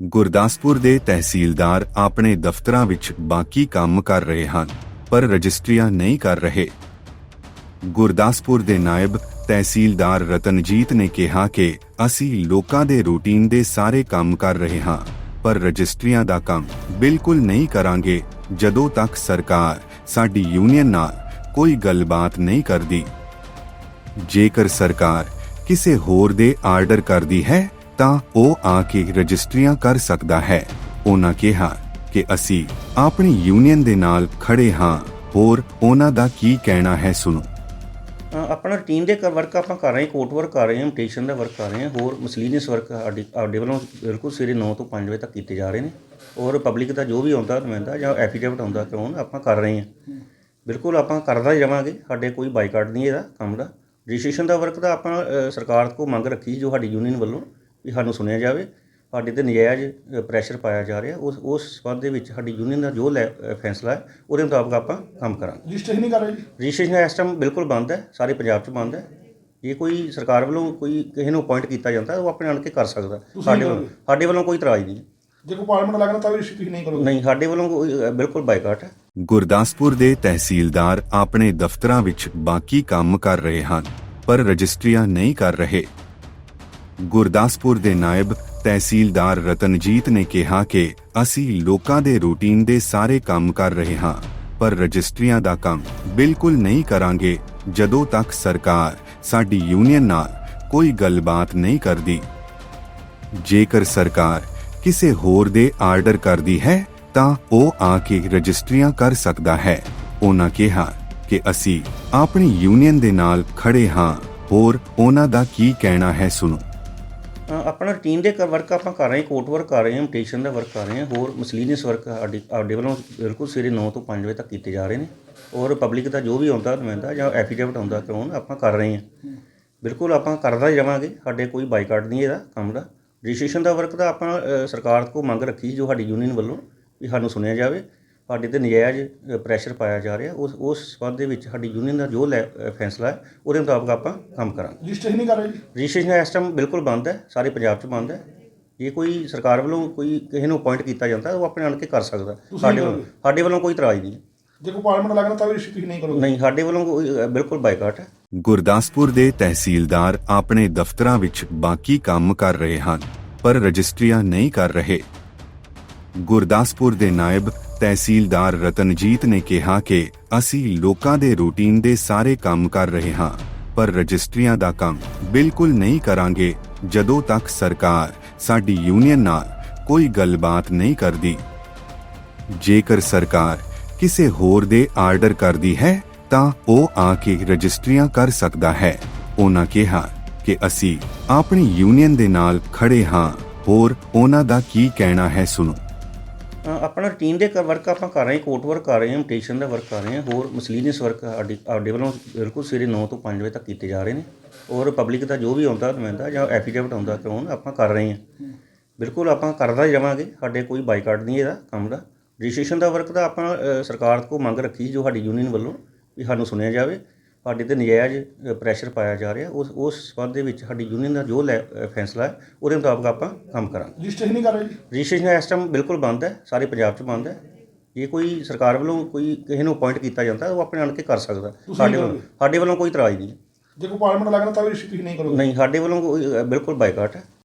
ਗੁਰਦਾਸਪੁਰ ਦੇ ਤਹਿਸੀਲਦਾਰ ਆਪਣੇ ਦਫ਼ਤਰਾਂ ਵਿੱਚ ਬਾਕੀ ਕੰਮ ਕਰ ਰਹੇ ਹਨ, ਪਰ ਰਜਿਸਟਰੀਆਂ ਨਹੀਂ ਕਰ ਰਹੇ। ਗੁਰਦਾਸਪੁਰ ਦੇ ਨਾਇਬ ਤਹਿਸੀਲਦਾਰ ਰਤਨਜੀਤ ਨੇ ਕਿਹਾ ਕਿ ਅਸੀਂ ਲੋਕਾਂ ਦੇ ਰੂਟੀਨ ਦੇ ਸਾਰੇ ਕੰਮ ਕਰ ਰਹੇ ਹਾਂ, ਪਰ ਰਜਿਸਟਰੀਆਂ ਦਾ ਕੰਮ ਬਿਲਕੁਲ ਨਹੀਂ ਕਰਾਂਗੇ, ਜਦੋਂ ਤੱਕ ਸਰਕਾਰ ਸਾਡੀ ਯੂਨੀਅਨ ਨਾਲ ਕੋਈ ਗੱਲਬਾਤ ਨਹੀਂ ਕਰਦੀ। ਜੇਕਰ ਸਰਕਾਰ ਕਿਸੇ ਹੋਰ ਦੇ ਆਰਡਰ ਕਰਦੀ ਹੈ ਤਾਂ ਉਹ ਆ ਕੇ ਰਜਿਸਟਰੀਆਂ ਕਰ ਸਕਦਾ ਹੈ। ਉਹਨਾਂ ਕਿਹਾ ਕਿ ਅਸੀਂ ਆਪਣੀ ਯੂਨੀਅਨ ਦੇ ਨਾਲ ਖੜੇ ਹਾਂ। ਹੋਰ ਉਹਨਾਂ ਦਾ ਕੀ ਕਹਿਣਾ ਹੈ ਸੁਣੋ। ਆਪਣਾ ਰੂਟੀਨ ਦੇ ਵਰਕ ਆਪਾਂ ਕਰ ਰਹੇ ਹਾਂ ਕੋਰਟ ਵਰਕ ਕਰ ਰਹੇ ਹਾਂ ਮਟੀਸ਼ਨ ਦਾ ਵਰਕ ਕਰ ਰਹੇ ਹਾਂ। ਹੋਰ ਮਸਲੀਨੀਅਸ ਵਰਕ ਸਾਡੇ ਸਾਡੇ ਵੱਲੋਂ ਬਿਲਕੁਲ ਸਵੇਰੇ 9 ਤੋਂ 5 ਵਜੇ ਤੱਕ ਕੀਤੇ ਜਾ ਰਹੇ ਨੇ। ਔਰ ਪਬਲਿਕ ਦਾ ਜੋ ਵੀ ਆਉਂਦਾ, ਨੁਮਾਇੰਦਾ ਜਾਂ ਐਫੀਡੇਵਿਟ ਆਉਂਦਾ ਕਰਾਉਣ ਆਪਾਂ ਕਰ ਰਹੇ ਹਾਂ। ਬਿਲਕੁਲ ਆਪਾਂ ਕਰਦਾ ਹੀ ਰਵਾਂਗੇ। ਸਾਡੇ ਕੋਈ ਬਾਈਕਾਟ ਨਹੀਂ ਇਹਦਾ ਕੰਮ ਦਾ। ਰਜਿਸਟ੍ਰੇਸ਼ਨ ਦਾ ਵਰਕ ਦਾ ਆਪਾਂ ਸਰਕਾਰ ਕੋਲ ਮੰਗ ਰੱਖੀ ਜੋ ਸਾਡੀ ਯੂਨੀਅਨ ਵੱਲੋਂ। ਵੀ ਸਾਨੂੰ ਸੁਣਿਆ ਜਾਵੇ ਸਾਡੇ ਤੇ ਨਜਾਇਜ਼ ਪ੍ਰੈਸ਼ਰ ਪਾਇਆ ਜਾ ਰਿਹਾ। ਉਸ ਉਸ ਸੰਬੰਧ ਦੇ ਵਿੱਚ ਸਾਡੀ ਯੂਨੀਅਨ ਦਾ ਜੋ ਫੈਸਲਾ ਹੈ ਉਹਦੇ ਮੁਤਾਬਕ ਆਪਾਂ ਕੰਮ ਕਰਾਂਗੇ। ਰਜਿਸਟ੍ਰੇਸ਼ਨ ਨਹੀਂ ਕਰ ਰਹੇ ਜੀ? ਰਜਿਸਟ੍ਰੇਸ਼ਨ ਇਸ ਟਾਈਮ ਬਿਲਕੁਲ ਬੰਦ ਹੈ ਸਾਰੇ ਪੰਜਾਬ 'ਚ ਬੰਦ ਹੈ। ਜੇ ਕੋਈ ਸਰਕਾਰ ਵੱਲੋਂ ਕੋਈ ਕਿਸੇ ਨੂੰ ਅਪਾਇੰਟ ਕੀਤਾ ਜਾਂਦਾ ਉਹ ਆਪਣੇ ਆਣ ਕੇ ਕਰ ਸਕਦਾ। ਸਾਡੇ ਵੱਲੋਂ ਸਾਡੇ ਵੱਲੋਂ ਕੋਈ ਇਤਰਾਜ਼ ਨਹੀਂ। ਜੇ ਕੋਈ ਪਾਰਲੀਮੈਂਟ ਲੱਗਣਾ ਤਾਂ ਵੀ ਰਜਿਸਟ੍ਰੇਸ਼ਨ ਨਹੀਂ ਕਰੋਗੇ? ਨਹੀਂ ਸਾਡੇ ਵੱਲੋਂ ਕੋਈ ਬਿਲਕੁਲ ਬਾਈਕਾਟ ਹੈ। ਗੁਰਦਾਸਪੁਰ ਦੇ ਤਹਿਸੀਲਦਾਰ ਆਪਣੇ ਦਫ਼ਤਰਾਂ ਵਿੱਚ ਬਾਕੀ ਕੰਮ ਕਰ ਰਹੇ ਹਨ ਪਰ ਰਜਿਸਟਰੀਆਂ ਨਹੀਂ ਕਰ ਰਹੇ। ਗੁਰਦਾਸਪੁਰ ਦੇ ਨਾਇਬ ਤਹਿਸੀਲਦਾਰ ਰਤਨਜੀਤ ਨੇ ਕਿਹਾ ਕਿ ਅਸੀਂ ਲੋਕਾਂ ਦੇ ਰੂਟੀਨ ਦੇ ਸਾਰੇ ਕੰਮ ਕਰ ਰਹੇ ਹਾਂ, ਪਰ ਰਜਿਸਟਰੀਆਂ ਦਾ ਕੰਮ ਬਿਲਕੁਲ ਨਹੀਂ ਕਰਾਂਗੇ, ਜਦੋਂ ਤੱਕ ਸਰਕਾਰ ਸਾਡੀ ਯੂਨੀਅਨ ਨਾਲ ਕੋਈ ਗੱਲਬਾਤ ਨਹੀਂ ਕਰਦੀ। ਜੇਕਰ ਸਰਕਾਰ ਕਿਸੇ ਹੋਰ ਦੇ ਆਰਡਰ ਕਰਦੀ ਹੈ, ਤਾਂ ਉਹ ਆ ਕੇ ਰਜਿਸਟਰੀਆਂ ਕਰ ਸਕਦਾ ਹੈ। ਉਹਨਾਂ ਕਿਹਾ ਕਿ ਅਸੀਂ ਆਪਣੀ ਯੂਨੀਅਨ ਦੇ ਨਾਲ ਖੜੇ ਹਾਂ, ਹੋਰ ਉਹਨਾਂ ਦਾ ਕੀ ਕਹਿਣਾ ਹੈ ਸੁਣੋ। ਆਪਣਾ ਰੂਟੀਨ ਦੇ ਵਰਕ ਆਪਾਂ ਕਰ ਰਹੇ ਹਾਂ ਕੋਰਟ ਵਰਕ ਕਰ ਰਹੇ ਹਾਂ ਮਟੀਸ਼ਨ ਦਾ ਵਰਕ ਕਰ ਰਹੇ ਹਾਂ, ਹੋਰ ਮਸਲੀਨੀਅਸ ਵਰਕ ਸਾਡੇ ਸਾਡੇ ਵੱਲੋਂ ਬਿਲਕੁਲ ਸਵੇਰੇ 9 ਤੋਂ 5 ਵਜੇ ਤੱਕ ਕੀਤੇ ਜਾ ਰਹੇ ਨੇ। ਔਰ ਪਬਲਿਕ ਦਾ ਜੋ ਵੀ ਆਉਂਦਾ ਨੁਮਾਇੰਦਾ ਜਾਂ ਐਫੀਡੇਵਿਟ ਆਉਂਦਾ ਕਰਾਉਣ, ਆਪਾਂ ਕਰ ਰਹੇ ਹਾਂ। ਬਿਲਕੁਲ ਆਪਾਂ ਕਰਦਾ ਹੀ ਰਵਾਂਗੇ ਸਾਡੇ ਕੋਈ ਬਾਈਕਾਟ ਨਹੀਂ ਇਹਦਾ ਕੰਮ ਦਾ। ਰਜਿਸਟ੍ਰੇਸ਼ਨ ਦਾ ਵਰਕ ਦਾ ਆਪਾਂ ਸਰਕਾਰ ਕੋਲ ਮੰਗ ਰੱਖੀ ਜੋ ਸਾਡੀ ਯੂਨੀਅਨ ਵੱਲੋਂ ਵੀ ਸਾਨੂੰ ਸੁਣਿਆ ਜਾਵੇ। ਸਾਡੇ ਤੇ ਨਜਾਇਜ਼ ਪ੍ਰੈਸ਼ਰ ਪਾਇਆ ਜਾ ਰਿਹਾ। ਉਸ ਉਸ ਸੰਬੰਧ ਦੇ ਵਿੱਚ ਸਾਡੀ ਯੂਨੀਅਨ ਦਾ ਜੋ ਲੈ- ਅ, ਫੈਸਲਾ ਹੈ ਉਹਦੇ ਮੁਤਾਬਕ ਆਪਾਂ ਕੰਮ ਕਰਾਂਗੇ। ਰਜਿਸਟ੍ਰੇਸ਼ਨ ਨਹੀਂ ਕਰ ਰਹੇ ਜੀ? ਰਜਿਸਟ੍ਰੇਸ਼ਨ ਇਸ ਟਾਈਮ ਬਿਲਕੁਲ ਬੰਦ ਹੈ ਸਾਰੇ ਪੰਜਾਬ 'ਚ ਬੰਦ ਹੈ। ਜੇ ਕੋਈ ਸਰਕਾਰ ਵੱਲੋਂ ਕੋਈ ਕਿਸੇ ਨੂੰ ਅਪਾਇੰਟ ਕੀਤਾ ਜਾਂਦਾ ਉਹ ਆਪਣੇ ਆਣ ਕੇ ਕਰ ਸਕਦਾ। ਸਾਡੇ ਵੱਲੋਂ ਸਾਡੇ ਵੱਲੋਂ ਕੋਈ ਇਤਰਾਜ਼ ਨਹੀਂ ਹੈ। ਜੇ ਕੋਈ ਪਾਰਲੀਮੈਂਟ ਲੱਗਣਾ ਤਾਂ ਵੀ ਰਜਿਸਟ੍ਰੇਸ਼ਨ ਨਹੀਂ ਕਰੋਗੇ। ਨਹੀਂ ਸਾਡੇ ਵੱਲੋਂ ਕੋਈ ਅ, ਬਿਲਕੁਲ ਬਾਈਕਾਟ ਹੈ। ਗੁਰਦਾਸਪੁਰ ਦੇ ਤਹਿਸੀਲਦਾਰ ਆਪਣੇ ਦਫ਼ਤਰਾਂ ਵਿੱਚ ਬਾਕੀ ਕੰਮ ਕਰ ਰਹੇ ਹਨ ਪਰ ਰਜਿਸਟਰੀਆਂ ਨਹੀਂ ਕਰ ਰਹੇ। ਗੁਰਦਾਸਪੁਰ ਦੇ ਨਾਇਬ ਤਹਿਸੀਲਦਾਰ ਰਤਨਜੀਤ ਨੇ ਕਿਹਾ ਕਿ ਅਸੀਂ ਲੋਕਾਂ ਦੇ ਰੂਟੀਨ ਦੇ ਸਾਰੇ ਕੰਮ ਕਰ ਰਹੇ ਹਾਂ, ਪਰ ਰਜਿਸਟਰੀਆਂ ਦਾ ਕੰਮ ਬਿਲਕੁਲ ਨਹੀਂ ਕਰਾਂਗੇ, ਜਦੋਂ ਤੱਕ ਸਰਕਾਰ ਸਾਡੀ ਯੂਨੀਅਨ ਨਾਲ ਕੋਈ ਗੱਲਬਾਤ ਨਹੀਂ ਕਰਦੀ। ਜੇਕਰ ਸਰਕਾਰ ਕਿਸੇ ਹੋਰ ਦੇ ਆਰਡਰ ਕਰਦੀ ਹੈ, ਤਾਂ ਉਹ ਆ ਕੇ ਰਜਿਸਟਰੀਆਂ ਕਰ ਸਕਦਾ ਹੈ। ਉਹਨਾਂ ਕਿਹਾ ਕਿ ਅਸੀਂ ਆਪਣੀ ਯੂਨੀਅਨ ਦੇ ਨਾਲ ਖੜੇ ਹਾਂ। ਹੋਰ ਉਹਨਾਂ ਦਾ ਕੀ ਕਹਿਣਾ ਹੈ, ਸੁਣੋ। ਆਪਣਾ ਰੂਟੀਨ ਦੇ ਵਰਕ ਆਪਾਂ ਕਰ ਰਹੇ ਹਾਂ ਕੋਰਟ ਵਰਕ ਕਰ ਰਹੇ ਹਾਂ ਮਟੀਸ਼ਨ ਦਾ ਵਰਕ ਕਰ ਰਹੇ ਹਾਂ, ਹੋਰ ਮਸਲੀਨੀਅਸ ਵਰਕ ਸਾਡੇ ਸਾਡੇ ਵੱਲੋਂ ਬਿਲਕੁਲ ਸਵੇਰੇ 9 ਤੋਂ 5 ਵਜੇ ਤੱਕ ਕੀਤੇ ਜਾ ਰਹੇ ਨੇ। ਔਰ ਪਬਲਿਕ ਦਾ ਜੋ ਵੀ ਆਉਂਦਾ ਨੁਮਾਇੰਦਾ ਜਾਂ ਐਫੀਡੇਵਿਟ ਆਉਂਦਾ ਕਰਾਉਣ, ਆਪਾਂ ਕਰ ਰਹੇ ਹਾਂ। ਬਿਲਕੁਲ ਆਪਾਂ ਕਰਦਾ ਜਾਵਾਂਗੇ ਸਾਡੇ ਕੋਈ ਬਾਈਕਾਟ ਨਹੀਂ ਇਹਦਾ ਕੰਮ ਦਾ। ਰਜਿਸਟ੍ਰੇਸ਼ਨ ਦਾ ਵਰਕ ਦਾ ਆਪਾਂ ਸਰਕਾਰ ਤੋਂ ਮੰਗ ਰੱਖੀ ਜੋ ਸਾਡੀ ਯੂਨੀਅਨ ਵੱਲੋਂ ਵੀ ਸਾਨੂੰ ਸੁਣਿਆ ਜਾਵੇ। ਸਾਡੇ ਤੇ ਨਜਾਇਜ਼ ਪ੍ਰੈਸ਼ਰ ਪਾਇਆ ਜਾ ਰਿਹਾ। ਉਸ ਉਸ ਸੰਬੰਧ ਦੇ ਵਿੱਚ ਸਾਡੀ ਯੂਨੀਅਨ ਦਾ ਜੋ ਫੈਸਲਾ ਹੈ ਉਹਦੇ ਮੁਤਾਬਕ ਆਪਾਂ ਕੰਮ ਕਰਾਂਗੇ। ਰਜਿਸਟ੍ਰੇਸ਼ਨ ਨਹੀਂ ਕਰ ਰਹੇ ਜੀ? ਰਜਿਸਟ੍ਰੇਸ਼ਨ ਇਸ ਟਾਈਮ ਬਿਲਕੁਲ ਬੰਦ ਹੈ ਸਾਰੇ ਪੰਜਾਬ 'ਚ ਬੰਦ ਹੈ। ਜੇ ਕੋਈ ਸਰਕਾਰ ਵੱਲੋਂ ਕੋਈ ਕਿਸੇ ਨੂੰ ਅਪਾਇੰਟ ਕੀਤਾ ਜਾਂਦਾ ਉਹ ਆਪਣੇ ਆਣ ਕੇ ਕਰ ਸਕਦਾ। ਸਾਡੇ ਵੱਲੋਂ ਸਾਡੇ ਵੱਲੋਂ ਕੋਈ ਇਤਰਾਜ਼ ਨਹੀਂ। ਜੇ ਕੋਈ ਪਾਰਲੀਮੈਂਟ ਲੱਗਣਾ ਤਾਂ ਵੀ ਰਜਿਸਟ੍ਰੇਸ਼ਨ ਨਹੀਂ ਕਰੋਗੇ? ਨਹੀਂ ਸਾਡੇ ਵੱਲੋਂ ਕੋਈ ਬਿਲਕੁਲ ਬਾਈਕਾਟ ਹੈ।